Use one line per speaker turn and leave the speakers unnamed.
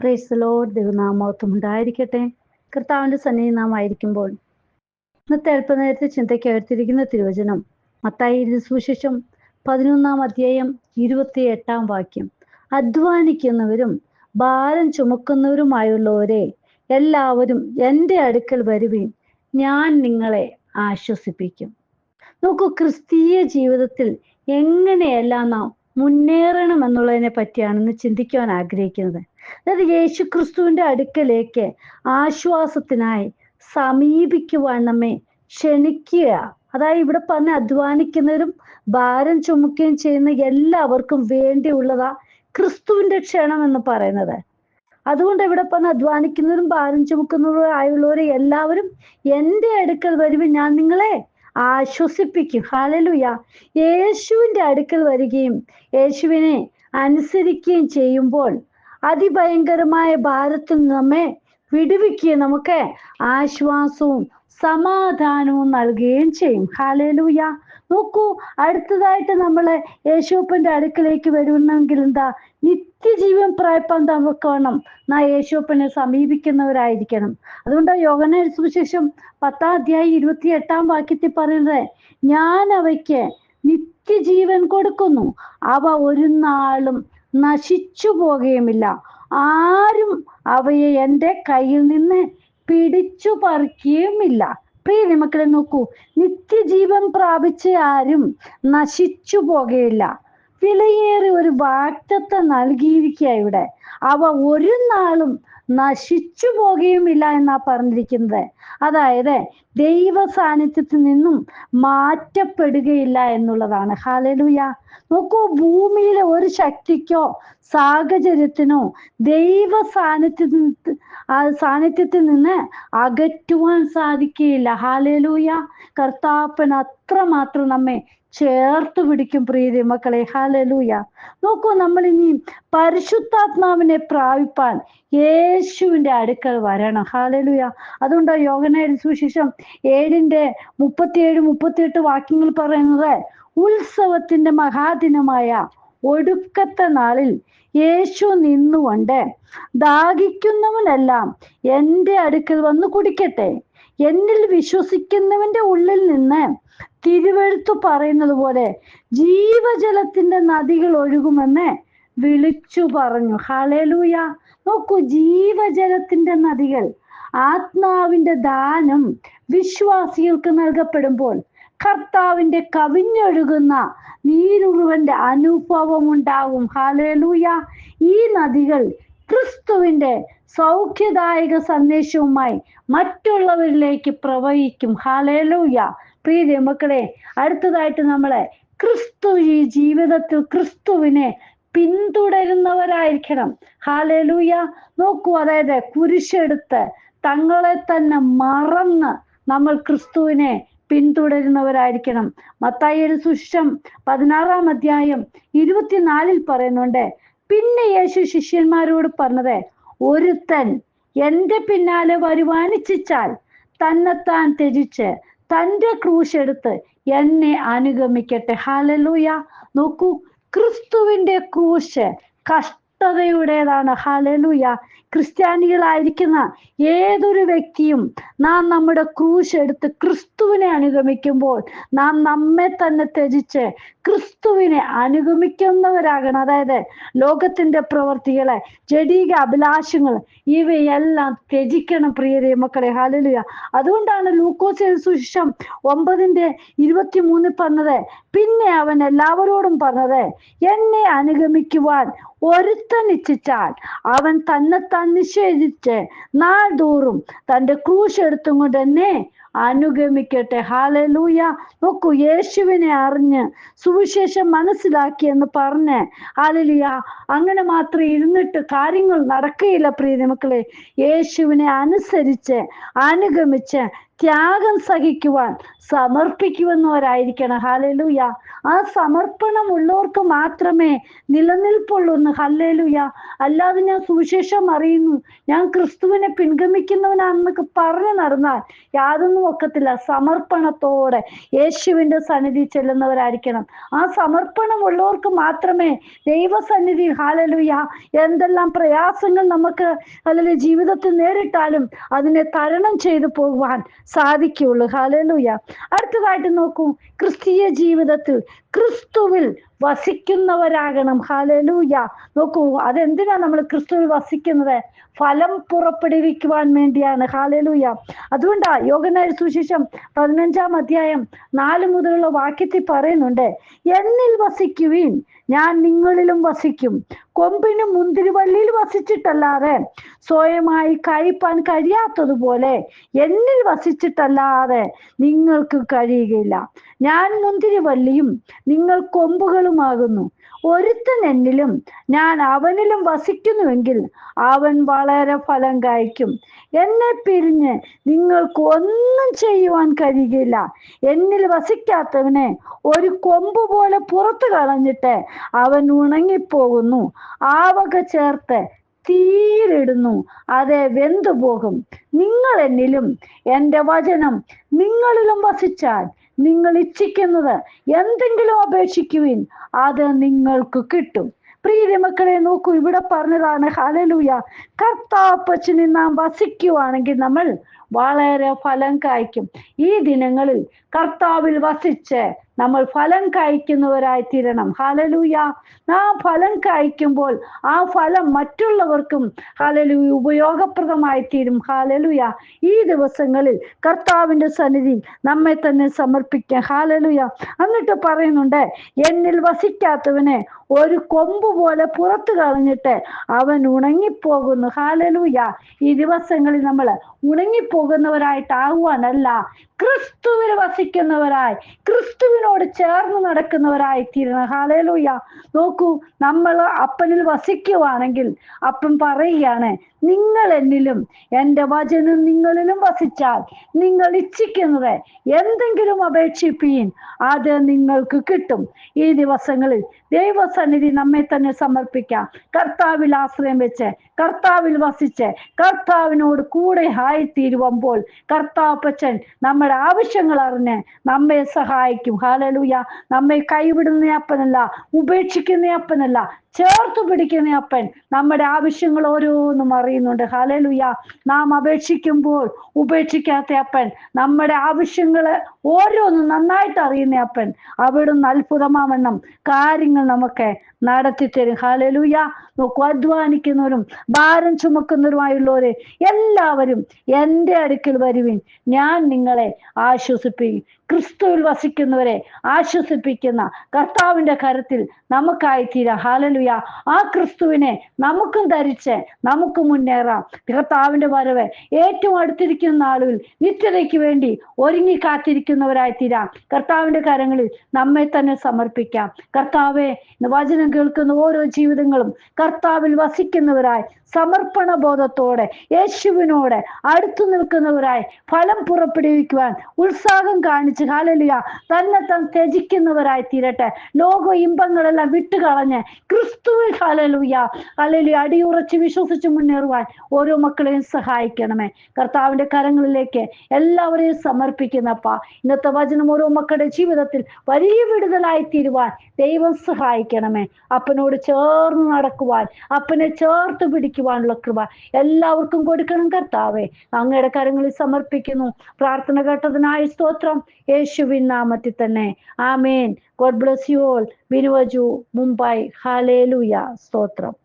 Price load ദൈവനാമത്വം ഉണ്ടായിരിക്കട്ടെ. കർത്താവിന്റെ സന്നിധി നാം ആയിരിക്കുമ്പോൾ ഇന്നത്തെ അല്പനേരത്തെ ചിന്തയ്ക്ക് എടുത്തിരിക്കുന്ന തിരുവചനം മത്തായി സുശേഷം പതിനൊന്നാം അധ്യായം ഇരുപത്തി എട്ടാം വാക്യം. അധ്വാനിക്കുന്നവരും ഭാരം ചുമക്കുന്നവരുമായുള്ളവരെ എല്ലാവരും എന്റെ അടുക്കൽ വരുവീൻ. ഞാൻ നിങ്ങളെ ആശ്വസിപ്പിക്കും. നോക്കൂ ക്രിസ്തീയ ജീവിതത്തിൽ എങ്ങനെയെല്ലാം നാം മുന്നേറണം എന്നുള്ളതിനെ പറ്റിയാണെന്ന് ചിന്തിക്കുവാൻ ആഗ്രഹിക്കുന്നത്. അതായത് യേശു ക്രിസ്തുവിന്റെ അടുക്കലേക്ക് ആശ്വാസത്തിനായി സമീപിക്കുവാൻ നമ്മെ ക്ഷണിക്കുക. അതായത് ഇവിടെ പറഞ്ഞ അധ്വാനിക്കുന്നവരും ഭാരം ചുമക്കുകയും ചെയ്യുന്ന എല്ലാവർക്കും വേണ്ടിയുള്ളതാ ക്രിസ്തുവിന്റെ ക്ഷണം എന്ന് പറയുന്നത്. അതുകൊണ്ട് ഇവിടെ പറഞ്ഞ അധ്വാനിക്കുന്നവരും ഭാരം ചുമക്കുന്നവരും ആയുള്ളവരെ എല്ലാവരും എന്റെ അടുക്കൽ വരുമ്പോൾ ഞാൻ നിങ്ങളെ ആശ്വസിപ്പിക്കും. ഹാലലുയ യേശുവിന്റെ അടുക്കൽ വരികയും യേശുവിനെ അനുസരിക്കുകയും ചെയ്യുമ്പോൾ അതിഭയങ്കരമായ ഭാരത്തിൽ നമ്മെ വിടുവിക്കുകയും നമുക്ക് ആശ്വാസവും സമാധാനവും നൽകുകയും ചെയ്യും. ഹാലേലൂയ നോക്കൂ അടുത്തതായിട്ട് നമ്മൾ യേശോപ്പന്റെ അടുക്കലേക്ക് വരുന്നെങ്കിൽ എന്താ? നിത്യജീവൻ പ്രായപ്പം തവക്കണം നാ യേശോപ്പനെ സമീപിക്കുന്നവരായിരിക്കണം. അതുകൊണ്ട് യോഗന സുവിശേഷം പത്താം അധ്യായം ഇരുപത്തി എട്ടാം വാക്യത്തിൽ പറയുന്നത് ഞാൻ അവയ്ക്ക് നിത്യജീവൻ കൊടുക്കുന്നു. അവ ഒരു നാളും നശിച്ചു പോകുകയുമില്ല. ആരും അവയെ എന്റെ കയ്യിൽ നിന്ന് പിടിച്ചു പറിക്കുകയുമില്ല. പ്രിയ മക്കളെ നോക്കൂ നിത്യജീവൻ പ്രാപിച്ച ആരും നശിച്ചു പോകുകയില്ല. വിലയേറിയ ഒരു വാറ്റത്തെ നൽകിയിരിക്കുക ഇവിടെ. അവ ഒരു നാളും നശിച്ചു പോകുകയുമില്ല എന്നാ പറഞ്ഞിരിക്കുന്നത്. അതായത് ദൈവ സാന്നിധ്യത്തിൽ നിന്നും മാറ്റപ്പെടുകയില്ല എന്നുള്ളതാണ്. ഹാലലൂയ നോക്കൂ ഭൂമിയിലെ ഒരു ശക്തിക്കോ സാഹചര്യത്തിനോ ദൈവ സാന്നിധ്യത്തിൽ സാന്നിധ്യത്തിൽ നിന്ന് അകറ്റുവാൻ സാധിക്കുകയില്ല. ഹാലലൂയ കർത്താപ്പൻ അത്രമാത്രം നമ്മെ ചേർത്ത് പിടിക്കും പ്രീതി മക്കളെ. ഹാലലൂയ നോക്കൂ നമ്മൾ ഇനി പരിശുദ്ധാത്മാവിനെ പ്രാപിപ്പാൻ യേശുവിന്റെ അടുക്കൽ വരണം. ഹാലലൂയ അതുകൊണ്ട് യോഗനായ സുശേഷം ഏഴിന്റെ മുപ്പത്തിയേഴ് മുപ്പത്തിയെട്ട് വാക്യങ്ങൾ പറയുന്നത് ഉത്സവത്തിന്റെ മഹാദിനമായ ഒടുക്കത്തെ നാളിൽ യേശു നിന്നുകൊണ്ട് ദാഹിക്കുന്നവനെല്ലാം എന്റെ അടുക്കൽ വന്ന് കുടിക്കട്ടെ. എന്നിൽ വിശ്വസിക്കുന്നവന്റെ ഉള്ളിൽ നിന്ന് തിരുവെഴുത്തു പറയുന്നത് പോലെ ജീവജലത്തിന്റെ നദികൾ ഒഴുകുമെന്ന് വിളിച്ചു പറഞ്ഞു. ഹലേലൂയ നോക്കൂ ജീവജലത്തിന്റെ നദികൾ ആത്മാവിന്റെ ദാനം വിശ്വാസികൾക്ക് നൽകപ്പെടുമ്പോൾ കർത്താവിന്റെ കവിഞ്ഞൊഴുകുന്ന നീരുറുവന്റെ അനുഭവം ഉണ്ടാവും ഹാലേലൂയ ഈ നദികൾ ക്രിസ്തുവിന്റെ സൗഖ്യദായക സന്ദേശവുമായി മറ്റുള്ളവരിലേക്ക് പ്രവഹിക്കും. ഹാലേലൂയ പ്രിയ മക്കളെ അടുത്തതായിട്ട് നമ്മളെ ക്രിസ്തു ഈ ജീവിതത്തിൽ ക്രിസ്തുവിനെ പിന്തുടരുന്നവരായിരിക്കണം. ഹാലേലൂയ നോക്കൂ അതായത് കുരിശെടുത്ത് തങ്ങളെ തന്നെ മറന്ന് നമ്മൾ ക്രിസ്തുവിനെ പിന്തുടരുന്നവരായിരിക്കണം. മത്തായിയുടെ സുഷം പതിനാറാം അധ്യായം ഇരുപത്തിനാലിൽ പറയുന്നുണ്ട് പിന്നെ യേശു ശിഷ്യന്മാരോട് പറഞ്ഞത് ഒരുത്തൻ എന്റെ പിന്നാലെ വരുവാനിച്ചാൽ തന്നെത്താൻ ത്യജിച്ച് തന്റെ ക്രൂശെടുത്ത് എന്നെ അനുഗമിക്കട്ടെ. ഹാലലൂയ നോക്കൂ ക്രിസ്തുവിന്റെ ക്രൂശ് കഷ്ടതയുടേതാണ് ഹാലലൂയ ക്രിസ്ത്യാനികളായിരിക്കുന്ന ഏതൊരു വ്യക്തിയും നാം നമ്മുടെ ക്രൂശ് എടുത്ത് ക്രിസ്തുവിനെ അനുഗമിക്കുമ്പോൾ നാം നമ്മെ തന്നെ ത്യജിച്ച് ക്രിസ്തുവിനെ അനുഗമിക്കുന്നവരാകണം. അതായത് ലോകത്തിന്റെ പ്രവർത്തികളെ ജഡീക അഭിലാഷങ്ങൾ ഇവയെല്ലാം ത്യജിക്കണം പ്രിയരെ മക്കളെ. ഹലലുയ അതുകൊണ്ടാണ് ലൂക്കോസ് സുശിഷം ഒമ്പതിന്റെ ഇരുപത്തി മൂന്നിൽ പറഞ്ഞത് പിന്നെ അവൻ എല്ലാവരോടും പറഞ്ഞത് എന്നെ അനുഗമിക്കുവാൻ ഒരുത്തൻ ഇച്ഛിച്ചാൽ അവൻ തന്നെത്താൻ നിഷേധിച്ച് നാൾതോറും തന്റെ ക്രൂശ് എടുത്തും കൊണ്ട് തന്നെ അനുഗമിക്കട്ടെ. ഹാലലൂയ നോക്കൂ യേശുവിനെ അറിഞ്ഞ് സുവിശേഷം മനസ്സിലാക്കി എന്ന് പറഞ്ഞ് ഹാലലിയ അങ്ങനെ മാത്രം ഇരുന്നിട്ട് കാര്യങ്ങൾ നടക്കുകയില്ല പ്രിയ മക്കളെ യേശുവിനെ അനുസരിച്ച് അനുഗമിച്ച് ത്യാഗം സഹിക്കുവാൻ സമർപ്പിക്കുമെന്നവരായിരിക്കണം. ഹാലലൂയ ആ സമർപ്പണം ഉള്ളവർക്ക് മാത്രമേ നിലനിൽപ്പുള്ളൂ എന്ന് അല്ലാതെ ഞാൻ സുവിശേഷം അറിയുന്നു. ഞാൻ ക്രിസ്തുവിനെ പിൻഗമിക്കുന്നവനാണെന്നൊക്കെ പറഞ്ഞു നടന്നാൽ യാതൊന്നും ഒക്കത്തില്ല. സമർപ്പണത്തോടെ യേശുവിന്റെ സന്നിധി ചെല്ലുന്നവരായിരിക്കണം. ആ സമർപ്പണം ഉള്ളവർക്ക് മാത്രമേ ദൈവസന്നിധി ഹാലലൂയ എന്തെല്ലാം പ്രയാസങ്ങൾ നമുക്ക് അല്ലെങ്കിൽ ജീവിതത്തിൽ നേരിട്ടാലും അതിനെ തരണം ചെയ്തു പോകുവാൻ സാധിക്കുകയുള്ളൂ. ഹാലലൂയ അടുത്തതായിട്ട് നോക്കൂ. ക്രിസ്തീയ ജീവിതത്തിൽ ക്രിസ്തുവിൽ വസിക്കുന്നവരാകണം. ഹാലലൂയ നോക്കൂ അതെന്തിനാ നമ്മൾ ക്രിസ്തുവിൽ വസിക്കുന്നത്? ഫലം പുറപ്പെടുവിക്കുവാൻ വേണ്ടിയാണ്. ഹാലലൂയ അതുകൊണ്ടാ യോഗനായ സുശേഷം പതിനഞ്ചാം അധ്യായം നാല് മുതലുള്ള വാക്യത്തിൽ പറയുന്നുണ്ട് എന്നിൽ വസിക്കുവിൻ ഞാൻ നിങ്ങളിലും വസിക്കും. കൊമ്പിന് മുന്തിരിവള്ളിയിൽ വസിച്ചിട്ടല്ലാതെ സ്വയമായി കഴിപ്പാൻ കഴിയാത്തതുപോലെ എന്നിൽ വസിച്ചിട്ടല്ലാതെ നിങ്ങൾക്ക് കഴിയുകയില്ല. ഞാൻ മുന്തിരിവള്ളിയും നിങ്ങൾ കൊമ്പുകളുമാകുന്നു. ഒരുത്തൻ എന്നിലും ഞാൻ അവനിലും വസിക്കുന്നുവെങ്കിൽ അവൻ വളരെ ഫലം കായ്ക്കും. എന്നെ പിരിഞ്ഞ് നിങ്ങൾക്ക് ഒന്നും ചെയ്യുവാൻ കഴിയുകയില്ല. എന്നിൽ വസിക്കാത്തവനെ ഒരു കൊമ്പ് പോലെ പുറത്തു കളഞ്ഞിട്ട് അവൻ ഉണങ്ങിപ്പോകുന്നു. ആവക ചേർത്ത് തീയിലിടുന്നു അതെ വെന്തുപോകും നിങ്ങൾ എന്നിലും എന്റെ വചനം നിങ്ങളിലും വസിച്ചാൽ നിങ്ങൾ ഇച്ഛിക്കുന്നത് എന്തെങ്കിലും അപേക്ഷിക്കുവിൻ അത് നിങ്ങൾക്ക് കിട്ടും. പ്രിയ മക്കളെ നോക്കൂ ഇവിടെ പറഞ്ഞതാണ് ഹലലൂയ കർത്താപ്പച്ചനിൽ നാം വസിക്കുവാണെങ്കിൽ നമ്മൾ വളരെ ഫലം കായ്ക്കും. ഈ ദിനങ്ങളിൽ കർത്താവിൽ വസിച്ച് നമ്മൾ ഫലം കായ്ക്കുന്നവരായി തീരണം. ഹലലൂയ നാം ഫലം കായ്ക്കുമ്പോൾ ആ ഫലം മറ്റുള്ളവർക്കും ഹലലൂയ ഉപയോഗപ്രദമായി തീരും. ഹാലലൂയ ഈ ദിവസങ്ങളിൽ കർത്താവിന്റെ സന്നിധി നമ്മെ തന്നെ സമർപ്പിക്കാം. ഹാലലൂയ എന്നിട്ട് പറയുന്നുണ്ട് എന്നിൽ വസിക്കാത്തവനെ ഒരു കൊമ്പ് പോലെ പുറത്തു കളഞ്ഞിട്ട് അവൻ ഉണങ്ങിപ്പോകുന്നു. ഹാലലൂയ ഈ ദിവസങ്ങളിൽ നമ്മൾ ഉണങ്ങിപ്പോകുന്നവരായിട്ടാകുവാനല്ല ക്രിസ്തുവിൽ വസിക്കുന്നവരായി ക്രിസ്തുവിനോട് ചേർന്ന് നടക്കുന്നവരായി തീരണം ഹാലേലൂയ നോക്കൂ നമ്മൾ അപ്പനിൽ വസിക്കുവാണെങ്കിൽ അപ്പൻ പറയുകയാണ് നിങ്ങൾ എന്നിലും എന്റെ വചനം നിങ്ങളിലും വസിച്ചാൽ നിങ്ങൾ ഇച്ഛിക്കുന്നത് എന്തെങ്കിലും അപേക്ഷിപ്പീൻ അത് നിങ്ങൾക്ക് കിട്ടും. ഈ ദിവസങ്ങളിൽ ദൈവസന്നിധി നമ്മെ തന്നെ സമർപ്പിക്കാം. കർത്താവിൽ ആശ്രയം വെച്ച് കർത്താവിൽ വസിച്ച് കർത്താവിനോട് കൂടെ ആയിത്തീരുമ്പോൾ കർത്താപ്പച്ചൻ നമ്മുടെ ആവശ്യങ്ങൾ അറിഞ്ഞ് നമ്മെ സഹായിക്കും. ഹാലലൂയ നമ്മെ കൈവിടുന്ന അപ്പനല്ല ഉപേക്ഷിക്കുന്ന അപ്പനല്ല ചേർത്ത് പിടിക്കുന്ന അപ്പൻ നമ്മുടെ ആവശ്യങ്ങൾ ഓരോന്നും അറിയുന്നുണ്ട്. ഹലലുയ നാം അപേക്ഷിക്കുമ്പോൾ ഉപേക്ഷിക്കാത്ത അപ്പൻ നമ്മുടെ ആവശ്യങ്ങൾ ഓരോന്നും നന്നായിട്ട് അറിയുന്ന അപ്പൻ അവിടുന്ന് അത്ഭുതമാവണ്ണം കാര്യങ്ങൾ നമുക്ക് നടത്തി തരും. ഹാലലൂയ നോക്കൂ അധ്വാനിക്കുന്നവരും ഭാരം ചുമക്കുന്നവരുമായുള്ളവര് എല്ലാവരും എന്റെ അടുക്കൽ വരുവിൻ. ഞാൻ നിങ്ങളെ ആശ്വസിപ്പിക്കും. ക്രിസ്തുവിൽ വസിക്കുന്നവരെ ആശ്വസിപ്പിക്കുന്ന കർത്താവിന്റെ കരത്തിൽ നമുക്കായി തീരാ ഹാലലുയ ആ ക്രിസ്തുവിനെ നമുക്കും ധരിച്ച് നമുക്ക് മുന്നേറാം. കർത്താവിന്റെ വരവ് ഏറ്റവും അടുത്തിരിക്കുന്ന ആളുകൾ നിത്യതയ്ക്ക് വേണ്ടി ഒരുങ്ങി കാത്തിരിക്കുന്നവരായി തീരാം കർത്താവിന്റെ കരങ്ങളിൽ നമ്മെ തന്നെ സമർപ്പിക്കാം. കർത്താവെ വചനം കേൾക്കുന്ന ഓരോ ജീവിതങ്ങളും കർത്താവിൽ വസിക്കുന്നവരായി സമർപ്പണ ബോധത്തോടെ യേശുവിനോട് അടുത്തു നിൽക്കുന്നവരായി ഫലം പുറപ്പെടുവിക്കുവാൻ ഉത്സാഹം കാണിച്ച് ഹാലലിയ തന്നെ താൻ ത്യജിക്കുന്നവരായി തീരട്ടെ. ലോക ഇമ്പങ്ങളെല്ലാം വിട്ടുകളഞ്ഞ് ക്രിസ്തുവിൽ ഹാലലുയ ഹാലലുയ അടിയുറച്ച് വിശ്വസിച്ച് മുന്നേറുവാൻ ഓരോ മക്കളെയും സഹായിക്കണമേ. കർത്താവിന്റെ കരങ്ങളിലേക്ക് എല്ലാവരെയും സമർപ്പിക്കുന്നപ്പ. ഇന്നത്തെ വചനം ഓരോ മക്കളുടെ ജീവിതത്തിൽ വലിയ വിടുതലായി തീരുവാൻ ദൈവം സഹായിക്കണമേ. അപ്പനോട് ചേർന്ന് നടക്കുവാൻ അപ്പനെ ചേർത്ത് പിടിക്കുവാനുള്ള കൃപ എല്ലാവർക്കും കൊടുക്കണം കർത്താവേ. അങ്ങയുടെ കരങ്ങളിൽ സമർപ്പിക്കുന്നു. പ്രാർത്ഥന കേട്ടതിനായി സ്തോത്രം. യേശുവിൻ നാമത്തിൽ തന്നെ ആമേൻ ഗോഡ് ബ്ലസ് യു ഓൾ ബിനുവജു മുംബൈ ഹാലേലുയ സ്തോത്രം